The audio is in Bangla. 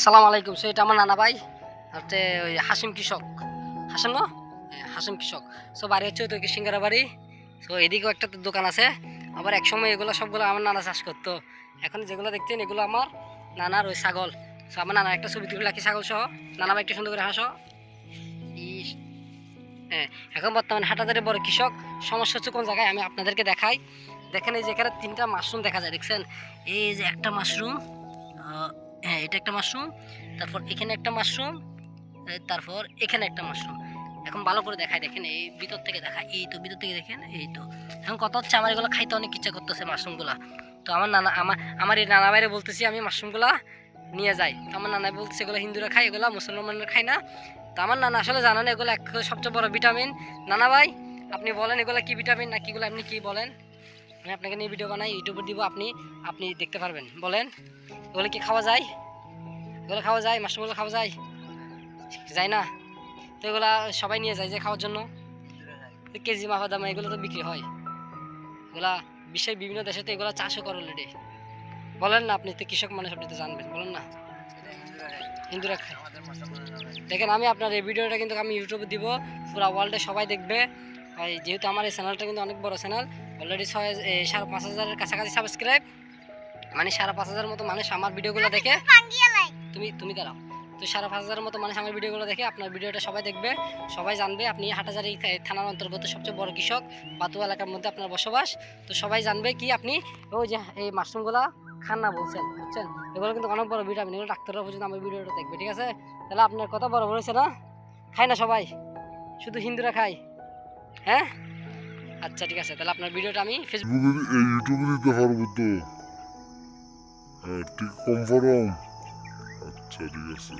আসসালামু আলাইকুম, সো এটা আমার নানা ভাই হচ্ছে ওই হাসিম কৃষক। হাসিম না হাসিম কৃষক। সো বাড়ি হচ্ছে তো সিঙ্গারা বাড়ি। সো এদিকেও একটা দোকান আছে, আবার একসময় এগুলো সবগুলো আমার নানা চাষ করতো। এখন যেগুলো দেখছেন এগুলো আমার নানার ওই ছাগল। সো আমার নানা একটা ছবি তুলে রাখি ছাগল সহ। নানা ভাই একটু সুন্দর করে হাসো। হ্যাঁ এখন বর্তমানে হাটাদারে বড় কৃষক। সমস্যা হচ্ছে কোন জায়গায়? আমি আপনাদেরকে দেখাই। দেখেন এই যে এখানে তিনটা মাশরুম দেখা যায়, দেখছেন? এই যে একটা মাশরুম হ্যাঁ এটা একটা মাশরুম, তারপর এখানে একটা মাশরুম তারপর এখানে একটা মাশরুম। এখন ভালো করে দেখায় দেখেন এই ভিতর থেকে দেখায় এই তো ভিতর থেকে দেখেন, এই তো। এখন কথা হচ্ছে আমার এগুলো খাইতে অনেক ইচ্ছা করতেছে মাশরুমগুলা। তো আমার নানা, আমার আমার এই নানা বাইরে বলতেছি আমি মাশরুমগুলা নিয়ে যাই। তো আমার নানা বলতেছে, এগুলো হিন্দুরা খায়, এগুলো মুসলমানরা খায় না। তো আমার নানা আসলে জানেন এগুলো এক সবচেয়ে বড় ভিটামিন নানা ভাই আপনি বলেন এগুলো কি ভিটামিন না কিগুলো আপনি কি বলেন? আমি আপনাকে নিয়ে ভিডিও বানাই ইউটিউবে দিব, আপনি আপনি দেখতে পারবেন। বলেন, এগুলো কি খাওয়া যায়? এগুলো খাওয়া যায়? মাশরুমগুলো খাওয়া যায়? যায় না? তো এগুলো সবাই নিয়ে যায় যে খাওয়ার জন্য। কেজি মাফা দামে এগুলো তো বিক্রি হয়। এগুলা বিশ্বের বিভিন্ন দেশে তো এগুলো চাষও করে অলরেডি বলেন না আপনি তো কৃষক মানুষ, আপনি তো জানবেন। বলেন না। হিন্দুরা খায়। দেখেন, আমি আপনার এই ভিডিওটা কিন্তু আমি ইউটিউবে দিব। পুরো ওয়ার্ল্ডে সবাই দেখবে। যেহেতু আমার এই চ্যানেলটা কিন্তু অনেক বড় চ্যানেল অলরেডি ছয় সাড়ে পাঁচ হাজারের কাছাকাছি সাবস্ক্রাইব মানে সাড়ে পাঁচ হাজার মতো মানুষ আমার ভিডিওগুলো দেখে। তুমি তুমি দাঁড়াও তো সাড়ে পাঁচ হাজারের মতো মানুষ আমার ভিডিওগুলো দেখে আপনার ভিডিওটা সবাই দেখবে। সবাই জানবে আপনি হাটাজারি থানার অন্তর্গত সবচেয়ে বড় কৃষক বাতু এলাকার মধ্যে আপনার বসবাস। তো সবাই জানবে কি আপনি ওই যে এই মাশরুমগুলা খান না বলছেন বুঝছেন? এগুলো কিন্তু অনেক বড় ভিটামিন এগুলো ডাক্তাররা পর্যন্ত আমার ভিডিওটা দেখবে ঠিক আছে? তাহলে আপনার কথা বড় বলেছে না? খায় না সবাই শুধু হিন্দুরা খায়। হ্যাঁ? আচ্ছা ঠিক আছে, তাহলে আপনার ভিডিওটা আমি ফেসবুক ইউটিউবে দিতে পারব তো হ্যাঁ ঠিক কনফার্ম আচ্ছা ঠিক আছে।